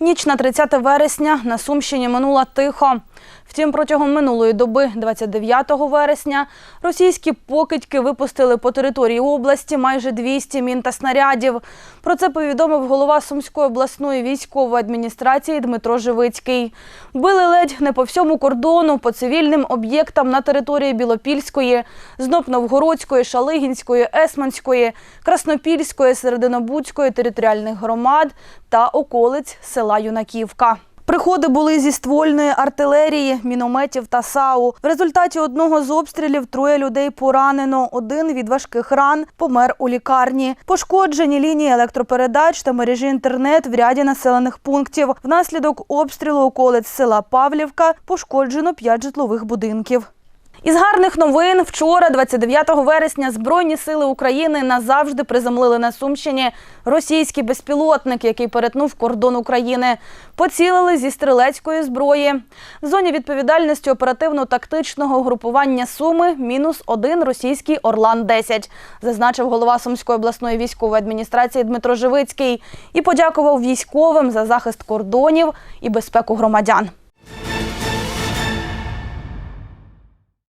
Ніч на 30 вересня на Сумщині минула тихо. Втім, протягом минулої доби, 29 вересня, російські покидьки випустили по території області майже 200 мін та снарядів. Про це повідомив голова Сумської обласної військової адміністрації Дмитро Живицький. Били ледь не по всьому кордону, по цивільним об'єктам на території Білопільської, Знопновгородської, Шалигінської, Есманської, Краснопільської, Серединобудської територіальних громад та околиць села Юнаківка. Приходи були зі ствольної артилерії, мінометів та САУ. В результаті одного з обстрілів троє людей поранено. Один від важких ран помер у лікарні. Пошкоджені лінії електропередач та мережі інтернет в ряді населених пунктів. Внаслідок обстрілу околиць села Павлівка пошкоджено п'ять житлових будинків. Із гарних новин вчора, 29 вересня, Збройні сили України назавжди приземлили на Сумщині російський безпілотник, який перетнув кордон України. Поцілили зі стрілецької зброї. В зоні відповідальності оперативно-тактичного групування Суми мінус один російський Орлан-10, зазначив голова Сумської обласної військової адміністрації Дмитро Живицький і подякував військовим за захист кордонів і безпеку громадян.